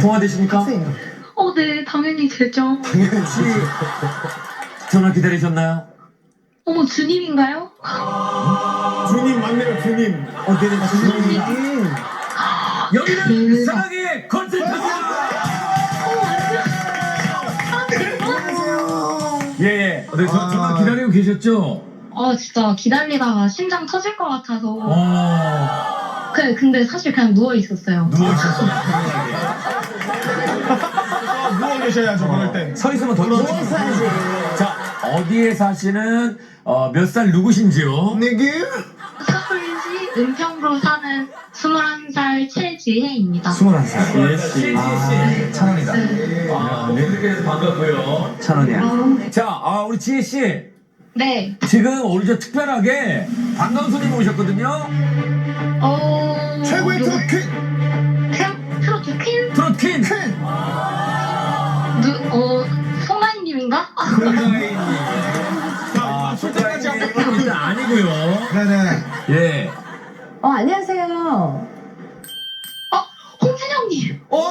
통화되십니까? 어, 네, 당연히 되죠. 혹시 전화 기다리셨나요? 어머, 주님인가요? 주님 맞네요 주님 어, 네네, 주님. 여기는 대박. 사랑의 컨센트입니다. 아, 대박! 예, 예. 네, 저, 아. 정말 기다리고 계셨죠? 어, 진짜 기다리다가 심장 터질 것 같아서. 어, 그, 근데 사실 그냥 누워 있었어요. 누워있었어요. 아, 계셔야죠 그럴 땐 서 있으면 더 누워있어야지. 자, 어디에 사시는, 어, 몇 살 누구신지요? 내기 서울시 은평구 사는 21살 최지혜입니다. 21살. 예씨. 아, 천 원이다. 네. 아, 네, 반갑고요. 천 원이야. 어, 자, 아, 우리 지혜씨. 네. 지금 우리 저 특별하게 반가운 손님 오셨거든요. 어. 최고의 트롯 퀸 송가인님인가? 아, 아, 솔직하지 일단 아니고요. 네네 예. 어, 안녕하세요. 어, 홍진영님. 오.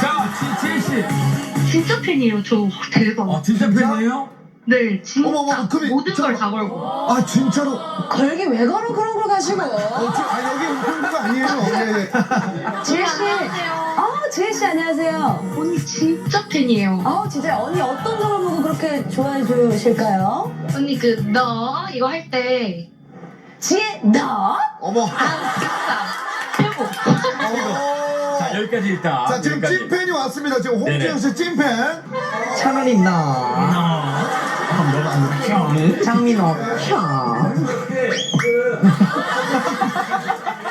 자, 지- 지혜 씨. 진짜 팬이에요, 저. 대박. 어, 진짜 팬이에요? 네, 진짜 어머, 어머, 그럼 모든 저- 걸다 걸고. 아 진짜로 걸기 왜 걸어 그런 걸 가지고. 어, 저, 아 여기 홍보가 아니에요 예, 예. 지혜 씨. 어, 지혜 씨 안녕하세요. 언니 진짜 팬이에요. 어, 진짜 언니 어떤 점을 보고 그렇게 좋아해 주실까요? 언니 그 너 이거 할 때 지혜 너? 어머 아, 진짜 최고. 어. 자, 여기까지 일단. 자 지금 여기까지. 찐팬이 왔습니다 지금. 홍지영 씨 찐팬 천원 있나? 장민호 형.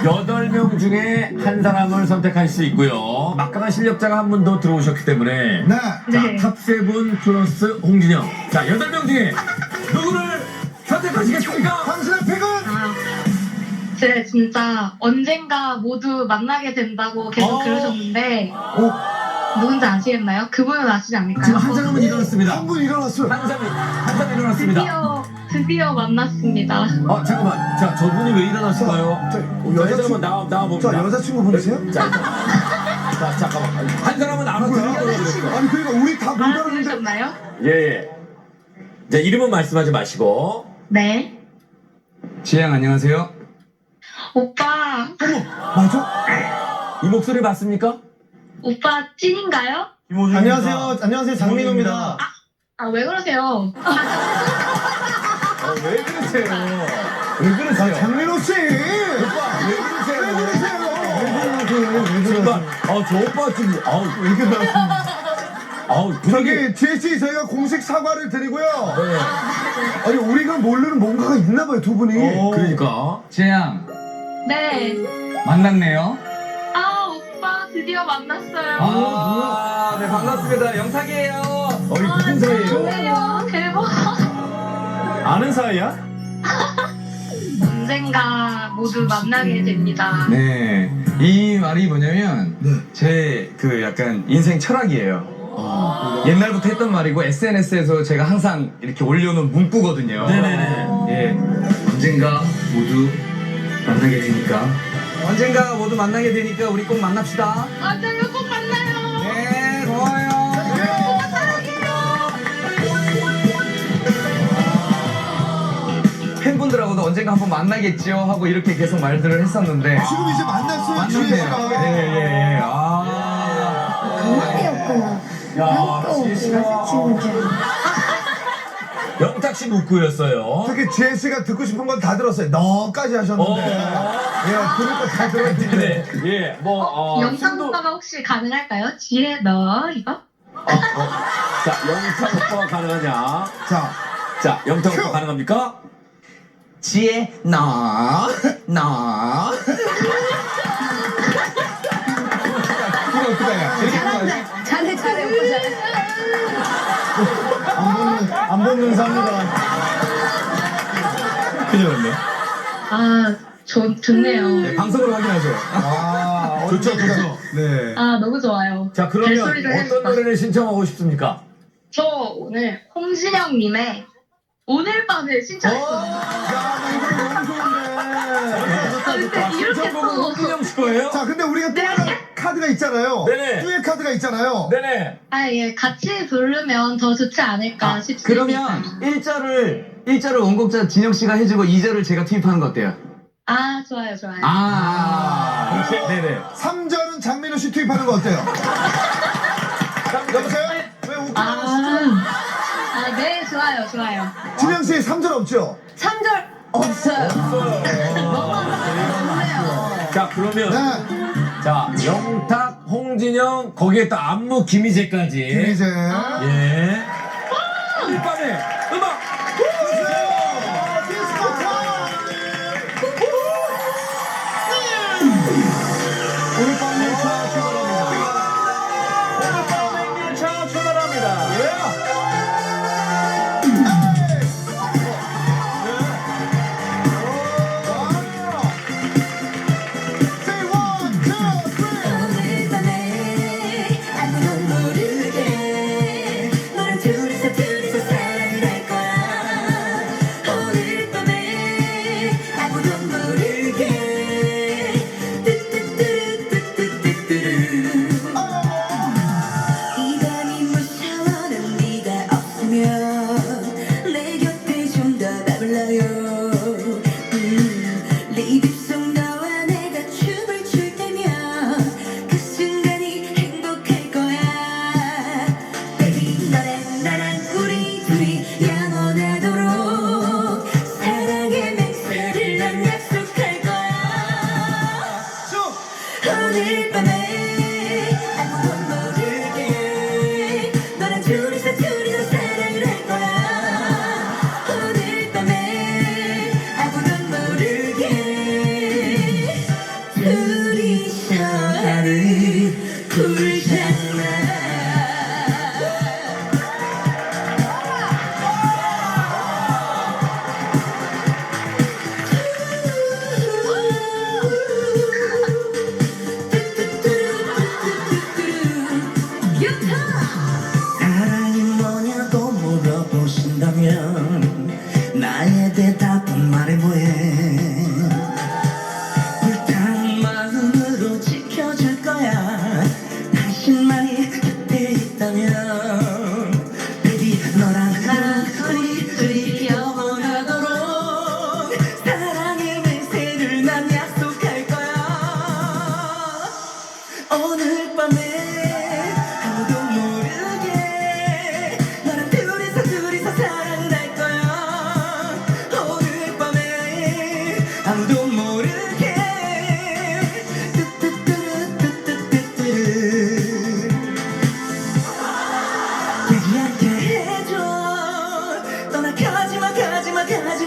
여덟 명 중에 한 사람을 선택할 수 있고요. 막강한 실력자가 한 분 더 들어오셨기 때문에. 네 네. 자, 탑세븐 플러스 홍진영. 자, 여덟 명 중에 누구를 선택하시겠습니까? 당신의 아, 제 진짜 언젠가 모두 만나게 된다고 계속 어. 그러셨는데 어, 누군지 아시겠나요? 그분은 아시지 않을까요? 지금 한 사람은 일어났습니다. 한분 일어났어요 한 사람이, 한 사람이 일어났습니다. 드디어 드디어 만났습니다. 어, 잠깐만. 자, 저분이 왜 일어났을까요? 자, 자, 여자친구- 일단 나와, 나와 봅니다. 자 여자친구 분이세요? 자, 자, 자, 잠깐만. 한 사람은 알아들으려고 그랬어. 아니 그러니까 우리 다 못 아, 알아듣는데? 예, 예. 자, 이름은 말씀하지 마시고. 네. 지영 안녕하세요. 오빠, 맞아? 이 목소리 맞습니까? 오빠 찐인가요? 안녕하세요 안녕하세요 장민호입니다 아, 왜 그러세요? 왜 그러세요? 왜 아, 그러세요? 장민호 씨 오빠, 왜 그러세요? 왜 그러세요 왜 정말, 아, 저 오빠 지금, 아우, 이렇게 나왔습니다 아우, 분위기. 저기 씨 저희가 공식 사과를 드리고요 네. 아니 우리가 모르는 뭔가가 있나 봐요 두 분이 그러니까. 지영 네. 만났네요. 아, 오빠 드디어 만났어요. 아, 네 반갑습니다. 영탁이에요. 어이, 무슨 사이예요? 정말요? 대박. 아는 사이야? 언젠가 모두 만나게 됩니다. 네. 이 말이 뭐냐면 네. 제 그 약간 인생 철학이에요. 옛날부터 했던 말이고 SNS에서 제가 항상 이렇게 올려놓은 문구거든요. 네네네. 예. 언젠가 모두 만나게 되니까. 언젠가 모두 만나게 되니까 우리 꼭 만납시다. 언젠가 꼭 만나요. 네, 고마워요. 팬분들하고도 언젠가 한번 만나겠죠 하고 이렇게 계속 말들을 했었는데 지금 이제 만났어요 지혜 만났네요. 씨랑 예, 예, 예. 아. 그만이었구나. 야, 또 지혜 씨가. 친구들. 씨 묵구였어요. 특히 지혜 씨가 듣고 싶은 건 다 들었어요 너까지 하셨는데 어. 예 들을 거다 들었는데 네, 예, 뭐, 어, 영상 숨도- 오빠가 혹시 가능할까요? 지혜 너 이거? 어, 어. 자, 영탁 오빠가 가능하냐? 자 자, 영탁 큐! 오빠 가능합니까? 지혜 나, 나. 이거 어떡하냐? 이렇게 하는 거야. 잘해, 잘해, 오빠 잘해. 안 보는 안 보는 사입니다 큰일 났네. 아, 좋, 좋네요. 네, 방송으로 확인하세요. 아 좋죠, 좋죠. 네. 아, 너무 좋아요. 자, 그러면 벨소리를 어떤 해주다. 노래를 신청하고 싶습니까? 저 오늘 홍진영님의 오늘 밤을 신청했거든요. 야, 나 이거 너무 좋은데. 아, 근데 이렇게 신청곡은 또. 홍진영 씨 거예요? 자, 근데 우리가 또 하나 카드가 있잖아요. 네네. 듀엣 카드가 있잖아요. 네네. 아, 예, 같이 부르면 더 좋지 않을까 싶습니다. 그러면 1절을 1절을 원곡자 진영 씨가 해주고 2절을 제가 투입하는 거 어때요? 아, 좋아요, 좋아요. 아, 네네. 3절은 장민호 씨 투입하는 거 어때요? 여보세요? 왜 웃고 아? 아, 네, 좋아요, 좋아요. 진영 씨 3절 없죠? 3절 없어요. 자, 그러면 네. 자, 영탁, 홍진영, 거기에 또 안무 김희재까지. 김희재. 예. 오늘 밤에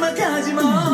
가지마 가지마